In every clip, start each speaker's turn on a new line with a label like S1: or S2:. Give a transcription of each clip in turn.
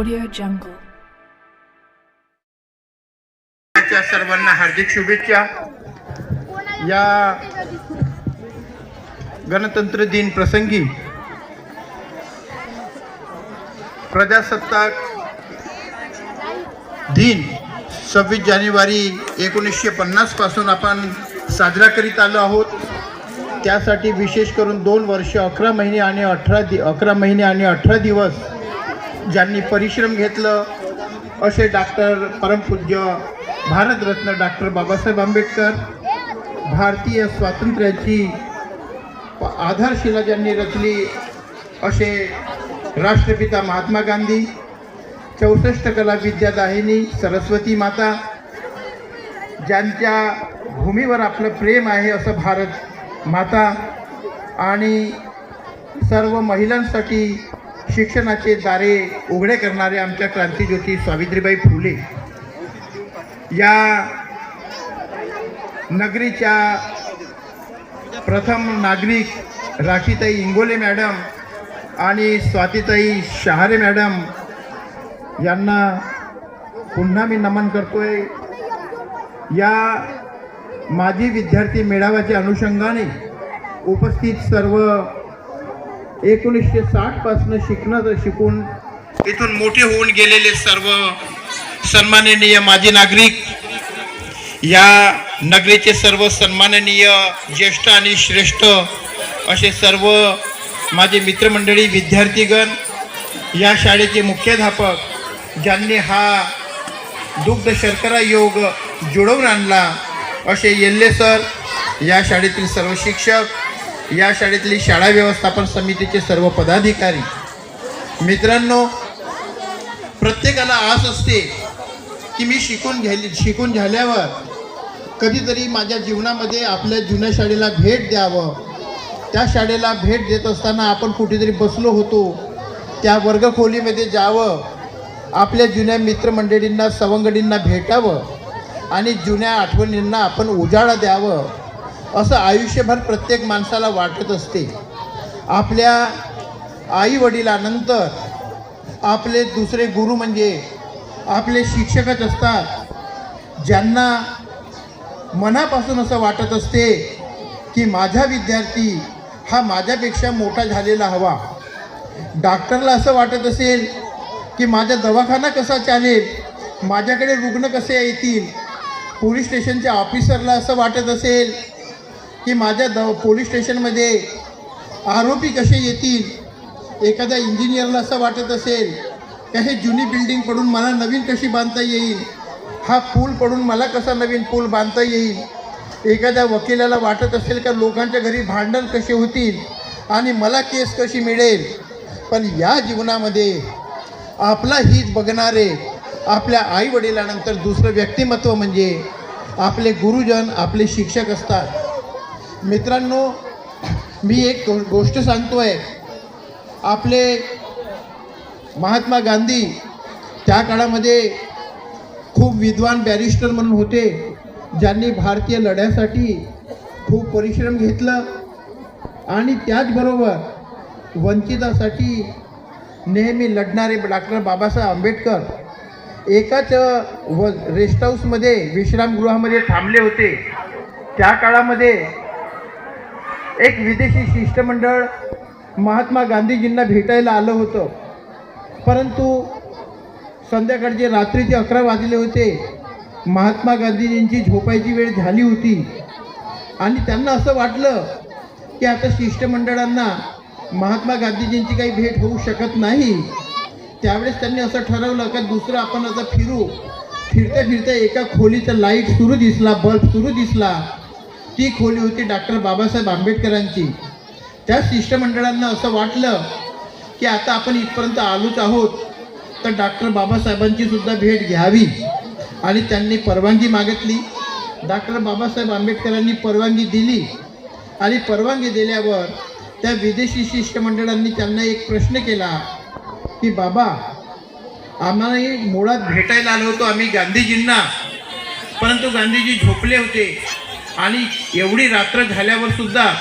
S1: Audio Jungle.
S2: सर्वांना हार्दिक शुभेच्छा या गणतंत्र दिन प्रसंगी प्रजासत्ताक दिन सव्वीस जानेवारी एकोणीसशे पन्नासपासून आपण साजरा करीत आलो आहोत त्यासाठी विशेष करून दोन वर्ष अकरा महिने आणि अठरा दि अकरा महिने आणि अठरा दिवस ज्यांनी परिश्रम घेतलं असे डॉक्टर परमपूज्य भारतरत्न डॉक्टर बाबासाहेब आंबेडकर भारतीय स्वातंत्र्याची आधारशिला ज्यांनी रचली असे राष्ट्रपिता महात्मा गांधी चौसष्ट कला विद्यादाहिनी सरस्वती माता ज्यांच्या भूमीवर आपलं प्रेम आहे असं भारत माता आणि सर्व महिलांसाठी शिक्षणाचे दारे उघडे करणारे आमच्या क्रांतीज्योती सावित्रीबाई फुले या नगरीच्या प्रथम नागरिक राखीताई इंगोले मॅडम आणि स्वातीताई शहारे मॅडम यांना पुन्हा मी नमन करतोय. या माजी विद्यार्थी मेळाव्याच्या अनुषंगाने उपस्थित सर्व एकोणीसशे साठपासनं शिकणं शिकून इथून मोठे होऊन गेलेले सर्व सन्माननीय माजी नागरिक या नगरीचे सर्व सन्माननीय ज्येष्ठ आणि श्रेष्ठ असे सर्व माझे मित्रमंडळी विद्यार्थीगण या शाळेचे मुख्याध्यापक ज्यांनी हा दुग्ध शर्करा योग जुळवून आणला असे येल्ले सर या शाळेतील सर्व शिक्षक या शाळेतली शाळा व्यवस्थापन समितीचे सर्व पदाधिकारी. मित्रांनो प्रत्येकाला आस असते की मी शिकून घ्यायली शिकून झाल्यावर कधीतरी माझ्या जीवनामध्ये आपल्या जुन्या शाळेला भेट द्यावं. त्या शाळेला भेट देत असताना आपण कुठेतरी बसलो होतो. त्या वर्गखोलीमध्ये जावं. आपल्या जुन्या मित्रमंडळींना सवंगडींना भेटावं. आणि जुन्या आठवणींना आपण उजाळा द्यावं. असं आयुष्यभर प्रत्येक माणसाला वाटत असते. आपल्या आईवडिलानंतर आपले दुसरे गुरु म्हणजे आपले शिक्षकच असतात. ज्यांना मनापासून असं वाटत असते की माझा विद्यार्थी हा माझ्यापेक्षा मोठा झालेला हवा. डॉक्टरला असं वाटत असेल की माझा दवाखाना कसा चालेल? माझ्याकडे रुग्ण कसे येतील? पोलीस स्टेशनच्या ऑफिसरला असं वाटत असेल की माझ्या द पोलीस स्टेशनमध्ये आरोपी कसे येतील एखाद्या इंजिनियरला असं वाटत असेल का हे जुनी बिल्डिंग पडून मला नवीन कशी बांधता येईल हा पूल पडून मला कसा नवीन पूल बांधता येईल एखाद्या वकिलाला वाटत असेल का लोकांच्या घरी भांडण कसे होतील आणि मला केस कशी मिळेल. पण या जीवनामध्ये आपला हित बघणारे आपल्या आईवडिलानंतर दुसरं व्यक्तिमत्व म्हणजे आपले गुरुजन आपले शिक्षक असतात. मित्रांनो मी एक गो- गोष्ट सांगतोय. आपले महात्मा गांधी त्या काळामध्ये खूप विद्वान बॅरिस्टर म्हणून होते ज्यांनी भारतीय लढ्यासाठी खूप परिश्रम घेतलं आणि त्याचबरोबर वंचितासाठी नेहमी लढणारे डॉक्टर बाबासाहेब आंबेडकर एकाच व रेस्ट हाऊसमध्ये विश्रामगृहामध्ये थांबले होते. त्या काळामध्ये एक विदेशी शिष्टमंडळ महात्मा गांधीजींना भेटायला आलं होतं. परंतु संध्याकाळचे रात्रीचे अकरा वाजले होते. महात्मा गांधीजींची झोपायची वेळ झाली होती. आणि त्यांना असं वाटलं की आता शिष्टमंडळांना महात्मा गांधीजींची काही भेट होऊ शकत नाही. त्यावेळेस त्यांनी असं ठरवलं का दुसरं आपण आता फिरू. फिरता फिरता एका खोलीचं लाइट सुरू दिसला बल्ब सुरू दिसला. ती खोली होती डॉक्टर बाबासाहेब आंबेडकरांची. त्या शिष्टमंडळांना असं वाटलं की आता आपण इथपर्यंत आलोच आहोत तर डॉक्टर बाबासाहेबांची सुद्धा भेट घ्यावी. आणि त्यांनी परवानगी मागितली. डॉक्टर बाबासाहेब आंबेडकरांनी परवानगी दिली. आणि परवानगी दिल्यावर त्या विदेशी शिष्टमंडळांनी त्यांना एक प्रश्न केला की बाबा आम्हाला मुळात भेटायला आलो होतो आम्ही गांधीजींना. परंतु गांधीजी झोपले होते. आणि एवढी रात्र झाल्यावर सुद्धा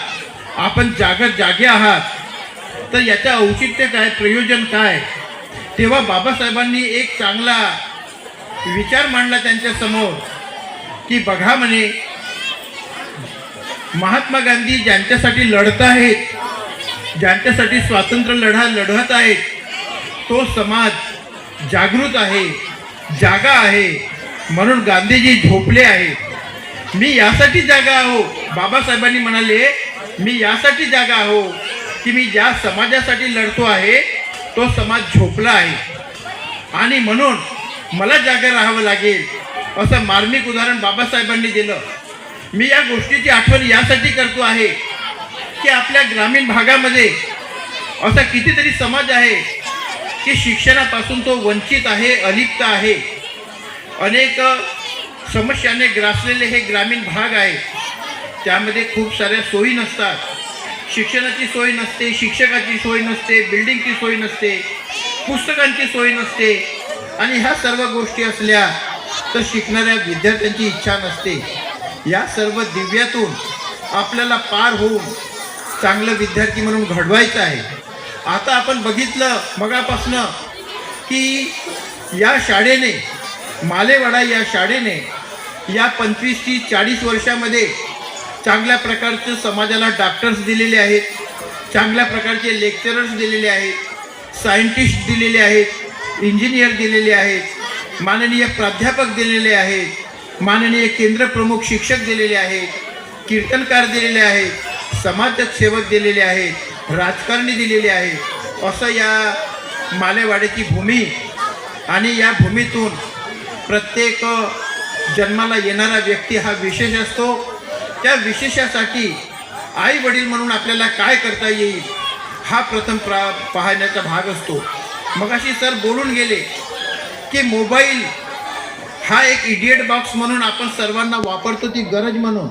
S2: आपण जागत जागे आहात. तर याचं औचित्य काय प्रयोजन काय? तेव्हा बाबासाहेबांनी एक चांगला विचार मांडला त्यांच्यासमोर की बघा म्हणे महात्मा गांधी ज्यांच्यासाठी लढत आहेत ज्यांच्यासाठी स्वातंत्र्य लढा लढत आहेत तो समाज जागृत आहे जागा आहे म्हणून गांधीजी झोपले आहेत. मी यासाठी जागा आहो. बाबासाहेबांनी म्हणाले मी यासाठी जागा आहो की मी ज्या समाजासाठी लढतो आहे तो समाज झोपला आहे. आणि म्हणून मला जागा राहावं लागेल. असं मार्मिक उदाहरण बाबासाहेबांनी दिलं. मी या गोष्टीची आठवण यासाठी करतो आहे की आपल्या ग्रामीण भागामध्ये असा कितीतरी समाज आहे की शिक्षणापासून तो वंचित आहे अलिप्त आहे. अनेक समस्याने ग्रासलेले हे ग्रामीण भाग आहे. त्यामध्ये खूप साऱ्या सोयी नसतात. शिक्षणाची सोय नसते शिक्षकाची सोय नसते बिल्डिंगची सोय नसते पुस्तकांची सोय नसते. आणि ह्या सर्व गोष्टी असल्या तर शिकणाऱ्या विद्यार्थ्यांची इच्छा नसते. या सर्व दिव्यातून आपल्याला पार होऊन चांगलं विद्यार्थी म्हणून घडवायचं आहे. आता आपण बघितलं मगापासनं की या शाळेने मालेवाडा या शाळेने या पंचवीस तीस चाळीस वर्षामध्ये चांगल्या प्रकारचे समाजाला डॉक्टर्स दिलेले आहेत. चांगल्या प्रकारचे लेक्चरर्स दिलेले आहेत. सायंटिस्ट दिलेले आहेत. इंजिनियर दिलेले आहेत. माननीय प्राध्यापक दिलेले आहेत. माननीय केंद्रप्रमुख शिक्षक दिलेले आहेत. कीर्तनकार दिलेले आहेत. समाजसेवक दिलेले आहेत. राजकारणी दिलेले आहेत. असं या मालेवाड्याची भूमी आणि या भूमीतून प्रत्येक जन्माला येणारा व्यक्ती हा विशेष असतो. त्या विशेषासाठी आई वडील म्हणून आपल्याला काय करता येईल हा प्रथम प्रा पाहण्याचा भाग असतो. मग अशी सर बोलून गेले की मोबाईल हा एक इडियट बॉक्स म्हणून आपण सर्वांना वापरतो ती गरज म्हणून.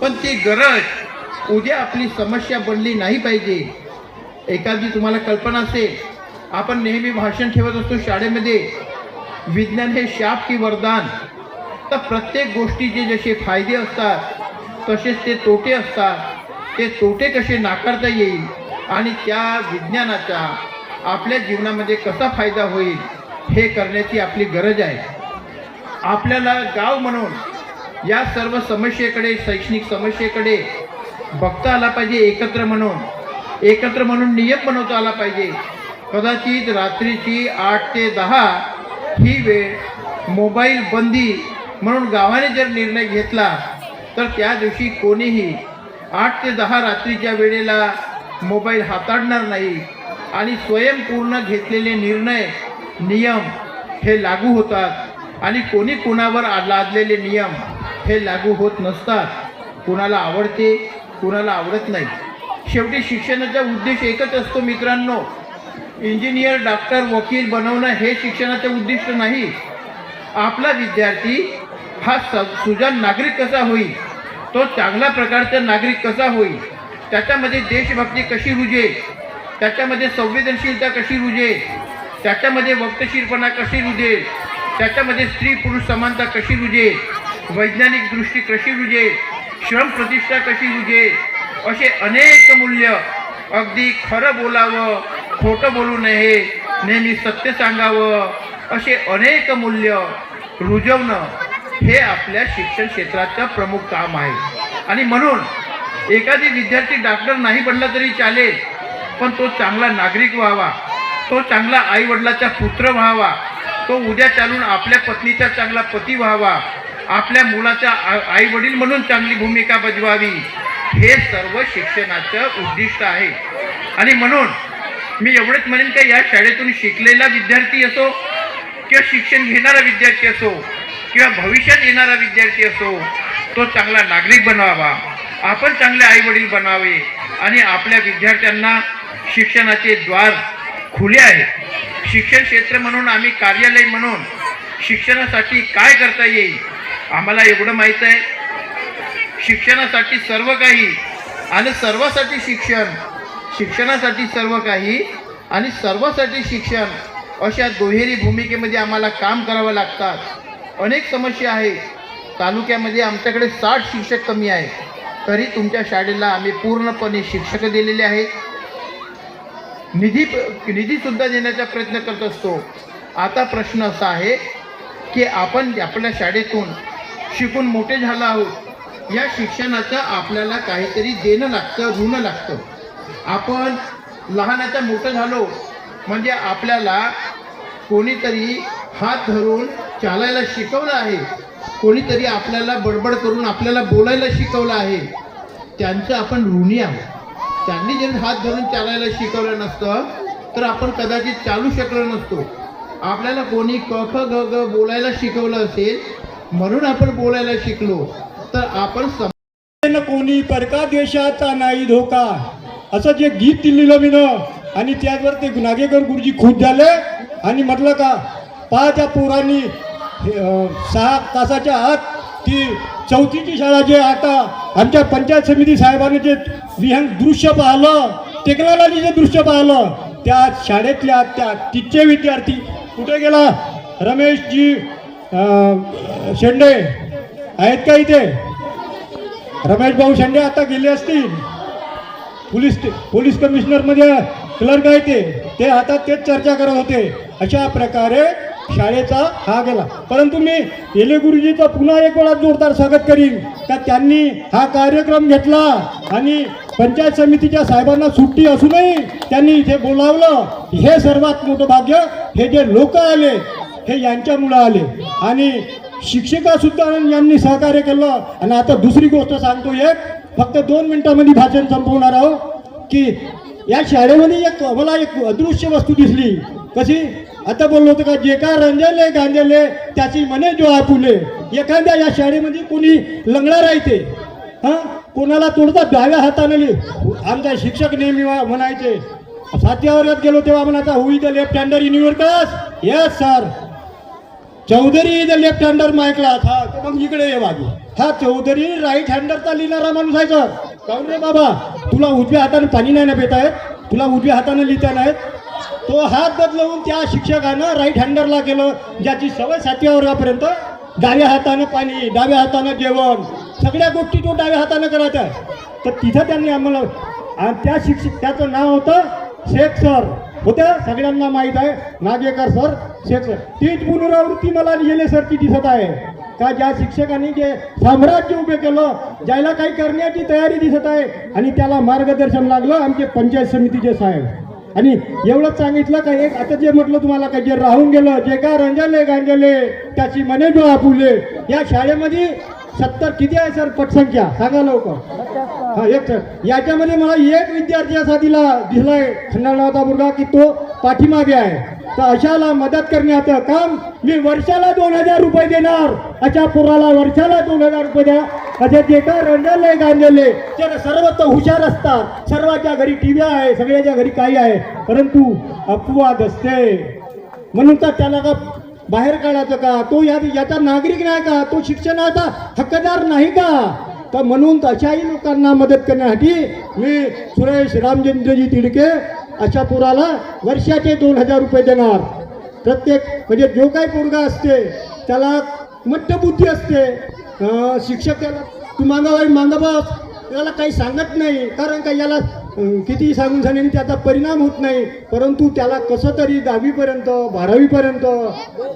S2: पण ती गरज उद्या आपली समस्या बनली नाही पाहिजे. एखादी तुम्हाला कल्पना असेल आपण नेहमी भाषण ठेवत असतो शाळेमध्ये विज्ञान हे शाप की वरदान. तर प्रत्येक गोष्टीचे जसे फायदे असतात तसेच ते तोटे असतात. ते तोटे कसे नाकारता येईल आणि त्या विज्ञानाचा आपल्या जीवनामध्ये कसा फायदा होईल हे करण्याची आपली गरज आहे. आपल्याला गाव म्हणून या सर्व समस्येकडे शैक्षणिक समस्येकडे बघता आला पाहिजे एकत्र म्हणून. एकत्र म्हणून नियम बनवता आला पाहिजे. कदाचित रात्रीची आठ ते दहा ही वेळ मोबाईल बंदी म्हणून गावाने जर निर्णय घेतला तर त्या दिवशी कोणीही आठ ते दहा रात्रीच्या वेळेला मोबाईल हाताळणार नाही आणि स्वयंपूर्ण घेतलेले निर्णय नियम हे लागू होतात आणि कोणी कुणावर लादलेले नियम हे लागू होत नसतात. कुणाला आवडते कुणाला आवडत नाही. शेवटी शिक्षणाचा उद्देश एकच असतो मित्रांनो. इंजिनियर डॉक्टर वकील बनवणं हे शिक्षणाचं उद्दिष्ट नाही. आपला विद्यार्थी हा स नागरिक कसा होईल? तो चांगल्या प्रकारचा नागरिक कसा होईल? त्याच्यामध्ये देशभक्ती कशी रुजेल? त्याच्यामध्ये संवेदनशीलता कशी रुजेल? त्याच्यामध्ये वक्तशीरपणा कशी रुजेल? त्याच्यामध्ये स्त्री पुरुष समानता कशी रुजेल? वैज्ञानिक दृष्टी कशी रुजेल? श्रमप्रतिष्ठा कशी रुजेल? असे अनेक मूल्य. अगदी खरं बोलावं खोटं बोलू नये नेहमी सत्य सांगावं असे अनेक मूल्य रुजवणं. हे आपल्या शिक्षण क्षेत्राचं प्रमुख काम आहे. आणि म्हणून एखादी विद्यार्थी डॉक्टर नाही बनला तरी चालेल पण तो चांगला नागरिक व्हावा तो चांगला आईवडिलाचा पुत्र व्हावा तो उद्या चालून आपल्या पत्नीचा चांगला पती व्हावा आपल्या मुलाचा आई वडील म्हणून चांगली भूमिका बजवावी हे सर्व शिक्षणाचं उद्दिष्ट आहे. आणि म्हणून मी एवढंच म्हणेन का या शाळेतून शिकलेला विद्यार्थी असो किंवा शिक्षण घेणारा विद्यार्थी असो किंवा भविष्यात येणारा विद्यार्थी असो तो चांगला नागरिक बनावा. आपण चांगले आईवडील बनावे आणि आपल्या विद्यार्थ्यांना शिक्षणाचे द्वार खुले आहेत. शिक्षण क्षेत्र म्हणून आम्ही कार्यालय म्हणून शिक्षणासाठी काय करता येईल आम्हाला एवढं माहीत आहे. शिक्षणासाठी सर्व काही आणि सर्वासाठी शिक्षण शिक्षणासाठी सर्व काही आणि सर्वासाठी शिक्षण अशा दुहेरी भूमिकेमध्ये आम्हाला काम करावं लागतात. अनेक समस्या आहे. तालुक्यामध्ये आमच्याकडे साठ शिक्षक कमी आहेत. तरी तुमच्या शाळेला आम्ही पूर्णपणे शिक्षक दिलेले आहेत. निधी निधीसुद्धा देण्याचा प्रयत्न करत असतो. आता प्रश्न असा आहे की आपण आपल्या शाळेतून शिकून मोठे झालो आहोत. या शिक्षणाचं आपल्याला काहीतरी देणं लागतं ऋण लागतं. आपण लहानाचं मोठं झालो म्हणजे आपल्याला कोणीतरी हात धरून चालायला शिकवलं आहे. कोणीतरी आपल्याला बडबड करून आपल्याला बोलायला शिकवलं आहे. त्यांचं आपण ऋणी आहोत. त्यांनी जर हात धरून चालायला शिकवलं नसतं तर आपण कदाचित चालू शकलो नसतो. आपल्याला कोणी क ख ग ग बोलायला शिकवलं असेल म्हणून आपण बोलायला शिकलो तर आपण सम
S1: कोणी कोणी परकादेशाचा नाही धोका. असं जे गीत दिलेलं मी आणि त्यावर ते नागेकर गुरुजी खुश झाले आणि म्हटलं का पाच त्या पोरांनी सहा तासाच्या आत ती चौथीची शाळा जे आता आमच्या पंचायत समिती साहेबांनी जे विहंग दृश्य पाहिलं टेक्नॉलॉजी जे दृश्य पाहिलं त्या शाळेतल्या त्या तिथचे विद्यार्थी कुठे गेला? रमेशजी शेंडे आहेत का इथे? रमेश भाऊ शेंडे आता गेले असतील. पोलीस पोलीस कमिशनरमध्ये क्लर्क आहे ते. ते आता तेच चर्चा करत होते. अशा प्रकारे शाळेचा हा गेला. परंतु मी येले गुरुजीचा पुन्हा एक वेळा जोरदार स्वागत करीन. का त्यांनी हा कार्यक्रम घेतला आणि पंचायत समितीच्या साहेबांना सुट्टी असूनही त्यांनी इथे बोलावलं. हे सर्वात मोठं भाग्य हे जे लोक आले हे यांच्यामुळं आले. आणि शिक्षिका सुद्धा यांनी सहकार्य केलं. आणि आता दुसरी गोष्ट सांगतो एक. फक्त दोन मिनिटांमध्ये भाषण संपवणार आहो की या शाळेमध्ये एक मला एक अदृश्य वस्तू दिसली. कशी? आता बोललो होतो का जे का रंजले गांजले त्याची मने जो आपुले एखाद्या या शाळेमध्ये कोणी लंगडा राहते हा? कोणाला तोडता डाव्या हाताने आमचा शिक्षक नेहमी म्हणायचे सातव्या वर्गात गेलो तेव्हा म्हणायचा who is the left hander in your class yes sir Chaudhary is left hander my class हा मग इकडे ये बाजू हा चौधरी राईट हँडरचा लिहिणारा माणूस आहे सर काऊन रे बाबा? तुला उजव्या हाताने पाणी नाही ना पेत येत? तुला उजव्या हाताने लिहिता नाहीत तो हात बदलवून त्या शिक्षकानं राईट हँडरला केलं ज्याची सवय सातव्या वर्गापर्यंत. डाव्या हातानं पाणी डाव्या हातानं जेवण. सगळ्या गोष्टी तो डाव्या हातानं करायचा तर तिथं त्यांनी आम्हाला आणि त्या शिक्षक त्याचं नाव होतं शेख सर. होत्या सगळ्यांना माहीत आहे. Nagekar sir Shaikh sir. तीच पुनरावृत्ती मला लिहिलेलं सर ती दिसत आहे. का ज्या शिक्षकांनी जे साम्राज्य उभे केलं ज्याला काही करण्याची तयारी दिसत आहे आणि त्याला मार्गदर्शन लागलं आमचे पंचायत समितीचे साहेब. आणि एवढंच सांगितलं का एक आता जे म्हटलं तुम्हाला का जे राहून गेलं जे का रंजले गांजले त्याची मने डोळा फुले या शाळेमध्ये सत्तर किती आहे सर पटसंख्या? सांगा लवकर. हा एक सर याच्यामध्ये मला एक विद्यार्थी असा दिला दिसलाय खंडाळाचा मुलगा की तो पाठीमागे आहे. तर अशाला मदत करण्याचं काम मी वर्षाला दोन हजार रुपये देणार. अशा पुराला वर्षाला दोन हजार रुपये द्या. असे जे का रंजले गांजले ते सर्व तर हुशार असतात. सर्वाच्या घरी टीव्ही आहे सगळ्याच्या घरी काही आहे. परंतु अपवाद असते. म्हणून तर त्याला का बाहेर काढायचं का? तो या याचा नागरिक नाही का? तो शिक्षणाचा हक्कदार नाही का? तर म्हणून अशाही लोकांना मदत करण्यासाठी मी सुरेश रामचंद्रजी तिडके अशा पुराला वर्षाचे दोन हजार रुपये देणार. प्रत्येक म्हणजे जो काही पोरगा असते त्याला मट्टबुद्धी असते. शिक्षक त्याला तू मागा मागा बस त्याला काही सांगत नाही. कारण का याला किती सांगून सांगेन त्याचा परिणाम होत नाही परंतु त्याला कसं तरी दहावीपर्यंत बारावीपर्यंत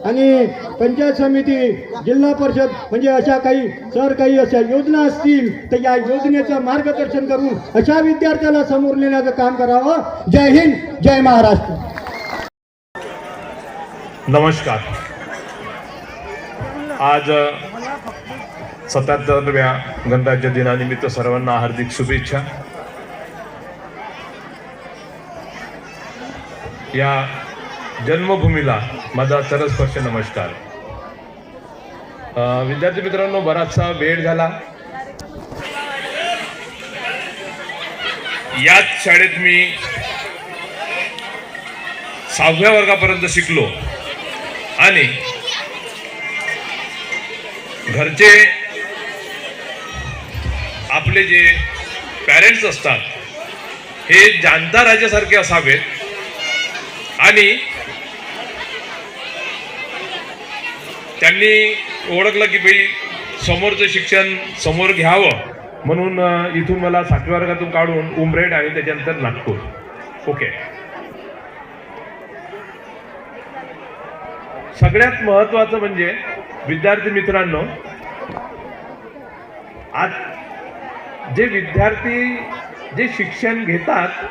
S1: आणि पंचायत समिती जिल्हा परिषद म्हणजे अशा काही सर काही अशा योजना असतील तर या योजनेचं मार्गदर्शन करून अशा विद्यार्थ्याला समोर नेण्याचं काम करावं. जय हिंद जय महाराष्ट्र.
S3: नमस्कार. आज सत्याहत्तरव्या गणराज्य दिनानिमित्त सर्वांना हार्दिक शुभेच्छा. या जन्मभूमीला माझा सरस्पर्श नमस्कार. विद्यार्थी मित्रांनो बराचसा वेळ झाला. याच शाळेत मी सहाव्या वर्गापर्यंत शिकलो. आणि घरचे आपले जे पॅरेंट्स असतात हे जाणता राजासारखे असावेत. आणि त्यांनी ओळखलं की बाई समोरचं शिक्षण समोर घ्यावं म्हणून इथून मला सातव्या वर्गातून काढून उमरेड आणि त्याच्यानंतर नागपूर. ओके. सगळ्यात महत्वाचं म्हणजे विद्यार्थी मित्रांनो आज जे विद्यार्थी जे शिक्षण घेतात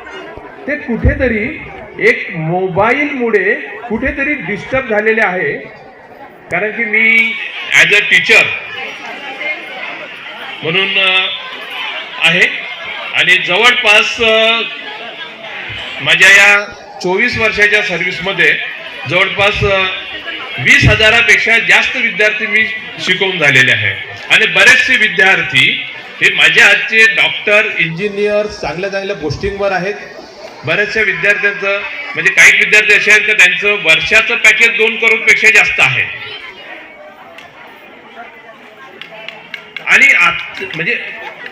S3: ते कुठेतरी मोबाईलमुळे कुठेतरी डिस्टर्ब झालेले आहे. कारण की मी ॲज अ टीचर म्हणून आहे. आणि जवळपास माझ्या या चोवीस वर्षाच्या सर्व्हिसमध्ये जवळपास वीस हजारापेक्षा जास्त विद्यार्थी मी शिकवून झालेले आहे. आणि बरेचसे विद्यार्थी हे माझ्या आजचे डॉक्टर इंजिनियर चांगल्या चांगल्या पोस्टिंगवर आहेत. बऱ्याचशा विद्यार्थ्यांचं म्हणजे काही विद्यार्थी असे आहेत का त्यांचं वर्षाचं पॅकेज दोन करोडपेक्षा जास्त आहे? आणि म्हणजे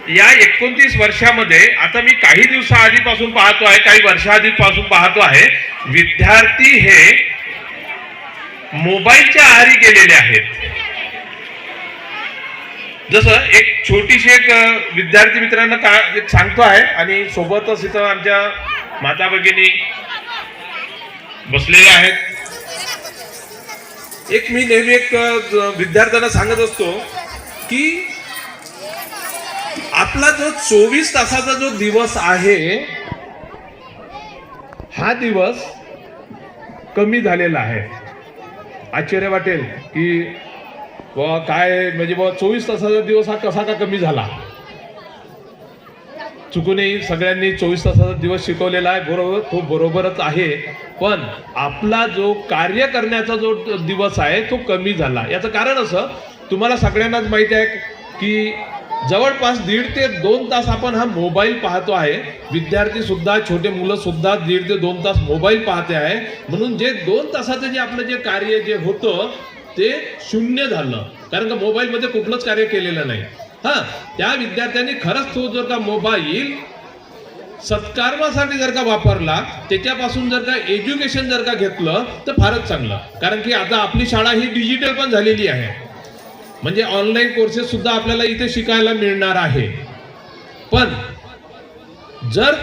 S3: या एकोणतीस वर्षामध्ये आता मी काही दिवसा आधीपासून पाहतो आहे काही वर्षाआधीपासून पाहतो आहे विद्यार्थी हे मोबाईलच्या आहारी गेलेले आहेत. जसं एक छोटीशी एक विद्यार्थी मित्रांना का एक सांगतो आहे आणि सोबतच इथं आमच्या माता भगिनी बसलेले आहेत. एक मी नेहमी एक विद्यार्थ्यांना सांगत असतो की आपला जो चोवीस तासाचा जो दिवस आहे हा दिवस कमी झालेला आहे. आश्चर्य वाटेल की बुवा काय म्हणजे बुवा चोवीस तासाचा दिवस हा कसा का कमी झाला? चुकूनही सगळ्यांनी चोवीस तासाचा दिवस शिकवलेला आहे. बरोबर तो बरोबरच आहे. पण आपला जो कार्य करण्याचा जो दिवस आहे तो कमी झाला. याचं कारण असं तुम्हाला सगळ्यांनाच माहिती आहे की जवळपास दीड ते दोन तास आपण हा मोबाईल पाहतो आहे. विद्यार्थी सुद्धा छोटे मुलं सुद्धा दीड ते दोन तास मोबाईल पाहते आहे. म्हणून जे दोन तासाचं जे आपलं जे कार्य जे होतं ते शून्य झालं. कारण का मोबाईलमध्ये कुठलंच कार्य केलेलं नाही. हा त्या विद्यार्थ्यांनी खरंच तो जर का मोबाईल सत्कर्मासाठी जर का वापरला त्याच्यापासून जर का एज्युकेशन जर का घेतलं तर फारच चांगलं कारण की आता आपली शाळा ही डिजिटल पण झालेली आहे म्हणजे ऑनलाईन कोर्सेस सुद्धा आपल्याला इथे शिकायला मिळणार आहे पण जर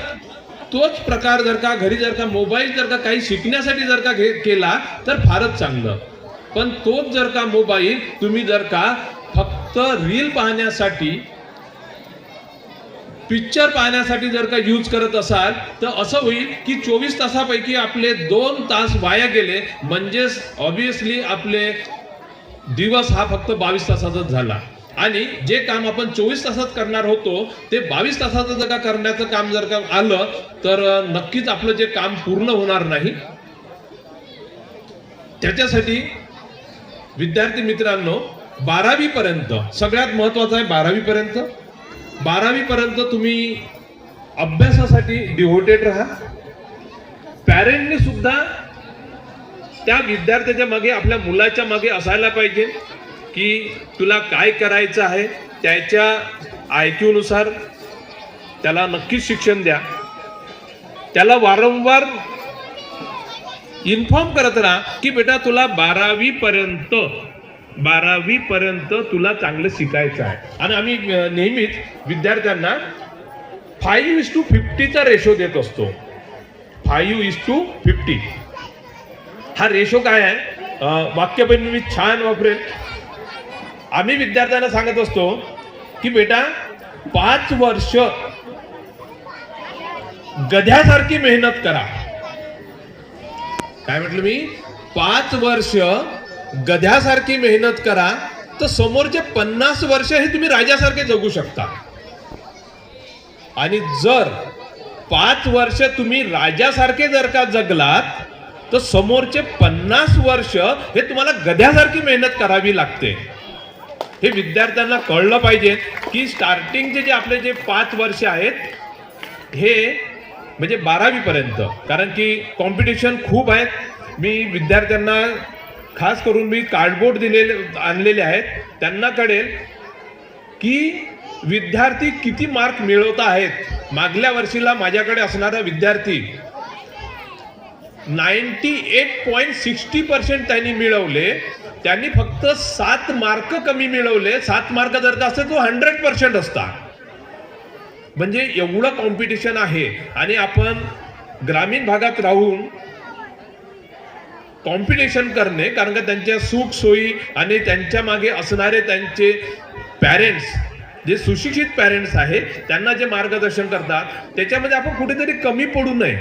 S3: तोच प्रकार जर का घरी जर का मोबाईल जर का काही शिकण्यासाठी जर का घे केला तर फारच चांगलं पण तोच जर का मोबाईल तुम्ही जर का तर रील पाहण्यासाठी पिक्चर पाहण्यासाठी जर का यूज करत असाल तर असं होईल की चोवीस तासापैकी आपले दोन तास वाया गेले. म्हणजेच ऑब्विसली आपले दिवस हा फक्त बावीस तासाचाच झाला. आणि जे काम आपण चोवीस तासात करणार होतो ते बावीस तासाचं जर का करण्याचं काम जर का आलं तर नक्कीच आपलं जे काम पूर्ण होणार नाही. त्याच्यासाठी विद्यार्थी मित्रांनो बारावी पर्यंत सगळ्यात महत्वाचं आहे बारावी पर्यंत बारावी पर्यंत तुम्ही अभ्यासासाठी डिव्होटेड राहा. पॅरेंटने सुद्धा त्या विद्यार्थ्याच्या मागे आपल्या मुलाच्या मागे असायला पाहिजे की तुला काय करायचं आहे त्याच्या आय क्यूनुसार त्याला नक्कीच शिक्षण द्या. त्याला वारंवार इन्फॉर्म करत राहा की बेटा तुला बारावी पर्यंत बारावी पर्यंत तुला चांगलं शिकायचं आहे. आणि आम्ही नेहमीच विद्यार्थ्यांना फाईव्ह इज टू फिफ्टीचा रेशो देत असतो. फाईव्ह इज टू फिफ्टी हा रेशो काय आहे? अं, वाक्य पण मी छान वापरेल आम्ही विद्यार्थ्यांना सांगत असतो की बेटा पाच वर्ष गध्यासारखी मेहनत करा. काय म्हटलं मी? पाच वर्ष गध्यासारखी मेहनत करा तर समोरचे पन्नास वर्ष हे तुम्ही राजासारखे जगू शकता. आणि जर पाच वर्ष तुम्ही राजासारखे जर का जगलात तर समोरचे पन्नास वर्ष हे तुम्हाला गध्यासारखी मेहनत करावी लागते. हे विद्यार्थ्यांना कळलं पाहिजे की स्टार्टिंगचे जे आपले जे पाच वर्ष आहेत हे म्हणजे बारावीपर्यंत. कारण की कॉम्पिटिशन खूप आहेत. मी विद्यार्थ्यांना खास करून मी कार्डबोर्ड दिलेले आणलेले आहेत त्यांना कळेल की विद्यार्थी किती मार्क मिळवत आहेत. मागल्या वर्षीला माझ्याकडे असणारा विद्यार्थी ninety eight point sixty percent त्यांनी मिळवले. त्यांनी फक्त सात मार्क कमी मिळवले. सात मार्क जर का असते तो हंड्रेड पर्सेंट असता. म्हणजे एवढं कॉम्पिटिशन आहे. आणि आपण ग्रामीण भागात राहून कॉम्पिटिशन करणे कारण का त्यांच्या सुख सोयी आणि त्यांच्या मागे असणारे त्यांचे पॅरेंट्स जे सुशिक्षित पॅरेंट्स आहेत त्यांना जे मार्गदर्शन करतात त्याच्यामध्ये आपण कुठेतरी कमी पडू नये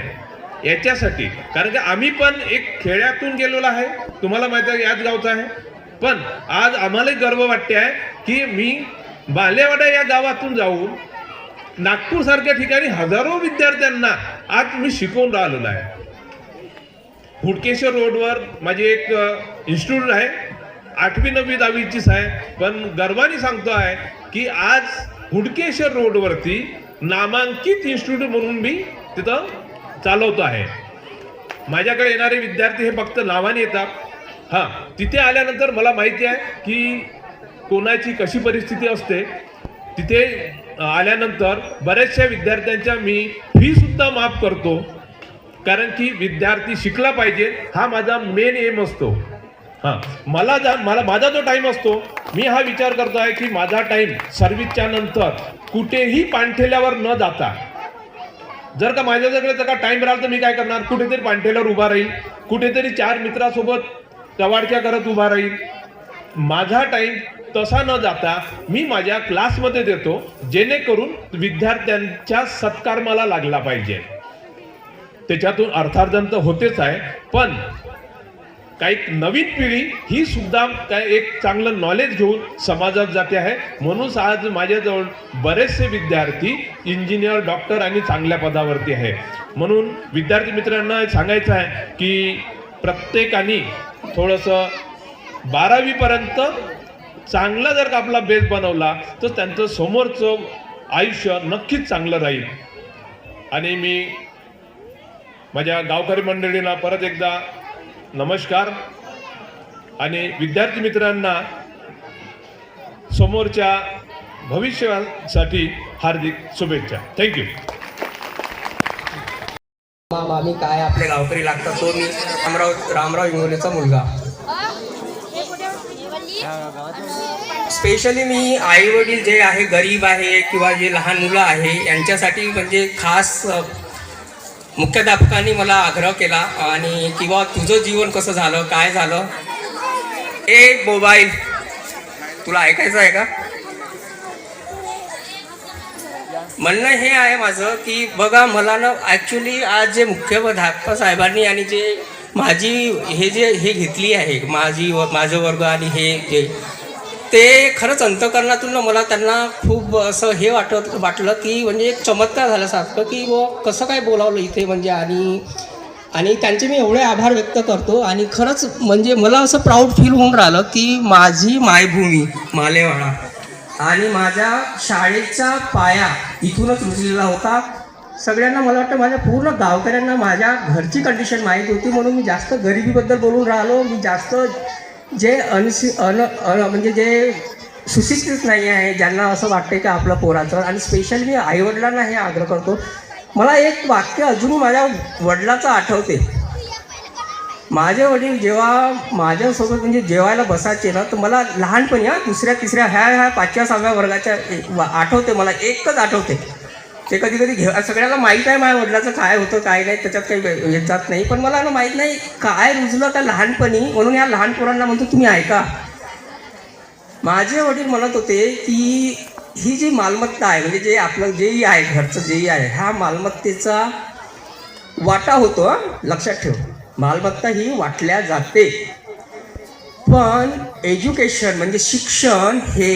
S3: याच्यासाठी. कारण की आम्ही पण एक खेड्यातून गेलेलो आहे तुम्हाला माहिती आहे याच गावचं आहे. पण आज आम्हालाही गर्व वाटते आहे की मी बालेवाडा या गावातून जाऊन नागपूरसारख्या ठिकाणी हजारो विद्यार्थ्यांना आज मी शिकवून राहिलेलो आहे. हुडकेश्वर रोडवर माझी एक इन्स्टिट्यूट आहे. आठवी नववी दहावीचीच आहे. पण गर्वाने सांगतो आहे की आज हुडकेश्वर रोडवरती नामांकित इन्स्टिट्यूट म्हणून मी तिथं चालवतो आहे. माझ्याकडे येणारे विद्यार्थी हे फक्त नावाने येतात. हां तिथे आल्यानंतर मला माहिती आहे की कोणाची कशी परिस्थिती असते. तिथे आल्यानंतर बऱ्याचशा विद्यार्थ्यांच्या मी फीसुद्धा माफ करतो. कारण की विद्यार्थी शिकला पाहिजे. हा माझा मेन एम असतो. हां. मला जा मला माझा जो टाईम असतो मी हा विचार करतो आहे की माझा टाईम सर्व्हिसच्या नंतर कुठेही पाणठेल्यावर न जाता जर का माझ्याकडे जर का टाइम राहिला तर मी काय करणार? कुठेतरी पाणठेल्यावर उभा राहील. कुठेतरी चार मित्रासोबत कवाडक्या करत उभा राहील. माझा टाइम तसा न जाता मी माझ्या क्लासमध्ये देतो जेणेकरून विद्यार्थ्यांच्या सत्कार मला लागला पाहिजे. त्याच्यातून अर्थार्जन तर होतेच आहे. पण काही नवीन पिढी ही सुद्धा काय एक चांगलं नॉलेज घेऊन समाजात जाते आहे. म्हणून आज माझ्याजवळ बरेचसे विद्यार्थी इंजिनियर डॉक्टर आणि चांगल्या पदावरती आहे. म्हणून विद्यार्थी मित्रांना सांगायचं आहे की प्रत्येकाने थोडंसं बारावीपर्यंत चांगला जर का आपला बेस बनवला तर त्यांचं समोरचं आयुष्य नक्कीच चांगलं राहील. आणि मी माझ्या गावकरी मंडळींना परत एकदा नमस्कार. आणि विद्यार्थी मित्रांना समोरच्या भविष्यासाठी हार्दिक शुभेच्छा. थँक्यू
S4: मामी काय आपल्या गावकरी लागतात तो मी रामराव रामराव इंगोलेचा मुलगा. स्पेशली मी आई वडील जे आहे गरीब आहे किंवा जे लहान मुलं आहे यांच्यासाठी म्हणजे खास मुख्याध्यापकांनी मला आग्रह केला आणि किंवा तुझं जीवन कसं झालं काय झालं? ए मोबाईल. तुला ऐकायचं आहे का? म्हणणं हे आहे माझं की बघा मला ना ॲक्च्युली आज जे मुख्याध्यापक साहेबांनी आणि जे माझी हे जे हे घेतली आहे माझी व माझं वर्ग आणि हे जे ते खरंच अंतकरणातून मला त्यांना खूप असं हे वाटत वाटलं की म्हणजे एक चमत्कार झाल्यासारखं की व कसं काय बोलावलं इथे म्हणजे आणि आणि त्यांचे मी एवढे आभार व्यक्त करतो आणि खरंच म्हणजे मला असं प्राऊड फील होऊन राहिलं की माझी मायभूमी मालेवाडा आणि माझ्या शाळेचा पाया इथूनच रुजलेला होता. सगळ्यांना मला वाटतं माझ्या पूर्ण गावकऱ्यांना माझ्या घरची कंडिशन माहीत होती म्हणून मी जास्त गरिबीबद्दल बोलून राहिलो. मी जास्त जे अनसि अन अन म्हणजे जे सुशिक्षित नाही आहे ज्यांना असं वाटतं की आपलं पोराचं आणि स्पेशली मी आईवडिलांना हे आग्रह करतो मला एक वाक्य अजून माझ्या वडिलाचं आठवते माझे वडील जेव्हा माझ्यासोबत म्हणजे जेवायला बसायचे ना तर मला लहानपणी हा दुसऱ्या तिसऱ्या ह्या ह्या पाचव्या सहाव्या वर्गाच्या एक- आठवते मला एकच आठवते ते कधी कधी घे सगळ्याला माहीत आहे माझ्या वडिलाचं काय होतं काय नाही त्याच्यात काही येतात म्हणजे जात नाही. पण मला ना माहीत नाही काय रुजलं त्या लहानपणी. म्हणून या लहान पोरांना म्हणतो तुम्ही ऐका. माझे वडील म्हणत होते की ही जी मालमत्ता आहे म्हणजे जे आपलं जेही आहे घरचं जेही आहे ह्या मालमत्तेचा वाटा होतो लक्षात ठेव. मालमत्ता ही वाटल्या जाते. पण एज्युकेशन म्हणजे शिक्षण हे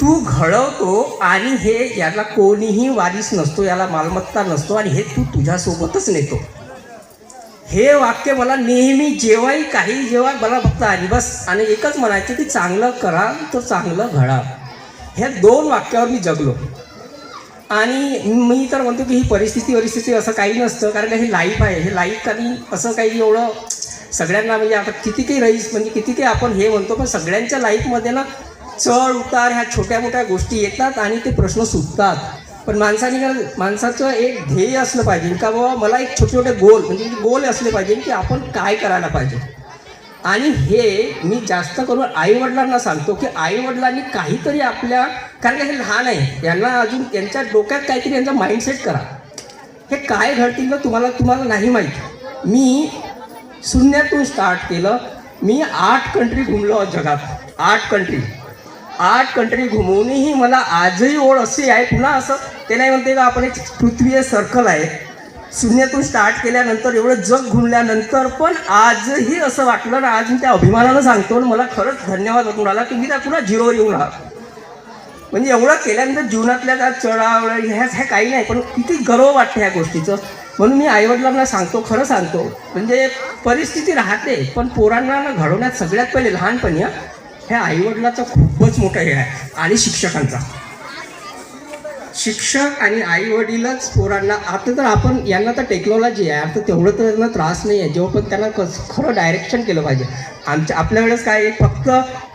S4: तू घडवतो आणि हे याला कोणीही वारीस नसतो याला मालमत्ता नसतो आणि हे तू तुझ्यासोबतच नेतो. हे वाक्य मला नेहमी जेव्हाही काही जेव्हा मला फक्त आणि बस आणि एकच म्हणायचं की चांगलं करा तर चांगलं घडा. ह्या दोन वाक्यावर मी जगलो. आणि मी तर म्हणतो की ही परिस्थिती परिस्थिती असं काही नसतं कारण हे लाईफ आहे. हे लाईफ काही असं काही एवढं सगळ्यांना म्हणजे आता किती काही रईस म्हणजे किती काही आपण हे म्हणतो पण सगळ्यांच्या लाईफमध्ये ना चढ उतार ह्या छोट्या मोठ्या गोष्टी येतात आणि ते प्रश्न सुटतात. पण माणसाने का माणसाचं एक ध्येय असलं पाहिजे का बाबा मला एक छोटे छोटे गोल म्हणजे गोल असले पाहिजे की आपण काय करायला पाहिजे. आणि हे मी जास्त करून आईवडिलांना सांगतो की आईवडिलांनी काहीतरी आपल्या कारण का हे लहान आहे यांना अजून त्यांच्या डोक्यात काहीतरी यांचा माइंडसेट करा. हे काय घडतील ना तुम्हाला तुम्हाला नाही माहीत. मी शून्यातून स्टार्ट केलं मी आठ कंट्री घुमलो जगात. आठ कंट्री आठ कंट्री घुमवूनही मला आजही ओढ अशी आहे. पुन्हा असं ते नाही म्हणते का आपण एक पृथ्वी सर्कल आहे. शून्यातून स्टार्ट केल्यानंतर एवढं जग घुमल्यानंतर पण आजही असं वाटलं ना आज मी त्या अभिमानानं सांगतो आणि मला खरंच धन्यवाद वाटून राहिला की मी त्या पुन्हा झिरोवर येऊन राहा म्हणजे एवढं केल्यानंतर जीवनातल्या त्या चढावळ ह्या ह्या काही नाही पण किती गर्व वाटतं ह्या गोष्टीचं. म्हणून मी आईवडिलांना सांगतो खरं सांगतो. म्हणजे परिस्थिती राहते पण पोरांना घडवण्यात सगळ्यात पहिले लहानपणी हे ह्या आईवडिलाचं खूपच मोठं हे आहे. आणि शिक्षकांचा. शिक्षक आणि आई वडीलच पोरांना आता तर आपण यांना तर टेक्नॉलॉजी आहे. आता तेवढं तर त्यांना त्रास नाही आहे. जेव्हा पण त्यांना कस खरं डायरेक्शन केलं पाहिजे. आमच्या आपल्या वेळेस काय फक्त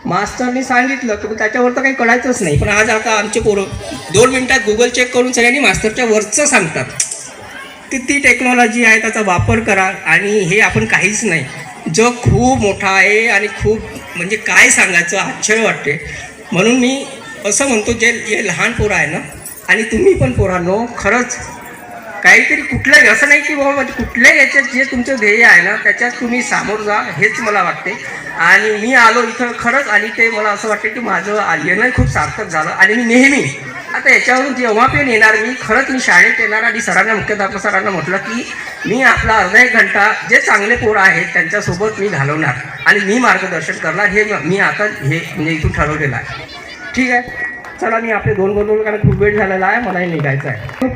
S4: मास्टरनी सांगितलं की त्याच्यावर तर काही कळायचंच नाही. पण आज आता आमचे पोरं दोन मिनटात गुगल चेक करून सगळ्यांनी मास्टरच्या वरचं सांगतात. ती ती टेक्नॉलॉजी आहे त्याचा वापर करा. आणि हे आपण काहीच नाही. जग खूप मोठा आहे आणि खूप म्हणजे काय सांगायचं आश्चर्य वाटते. म्हणून मी असं म्हणतो जे हे लहान पोरं आहे ना आणि तुम्ही पण पोरांनो खरंच काहीतरी कुठल्याही असं नाही की बाबा म्हणजे कुठल्याही याच्यात जे तुमचं ध्येय आहे ना त्याच्यात तुम्ही सामोर जा हेच मला वाटते. आणि मी आलो इथं खरंच आणि ते मला असं वाटते की माझं आ- खूप सार्थक झालं आणि मी नेहमी आता याच्यावरून जेव्हा पण येणार मी खरंच मी शाळेत येणार आणि सरांना मुख्याध्यापक सरांना म्हटलं की मी आपला अर्धा एक घंटा जे चांगले पोरं आहेत त्यांच्यासोबत मी घालवणार आणि मी मार्गदर्शन करणार हे मी आता हे म्हणजे इथून ठरवलेलं आहे. ठीक आहे? चला मी आपले दोन गोंधळ कारण खूप वेळ झालेला आहे मलाही निघायचं आहे.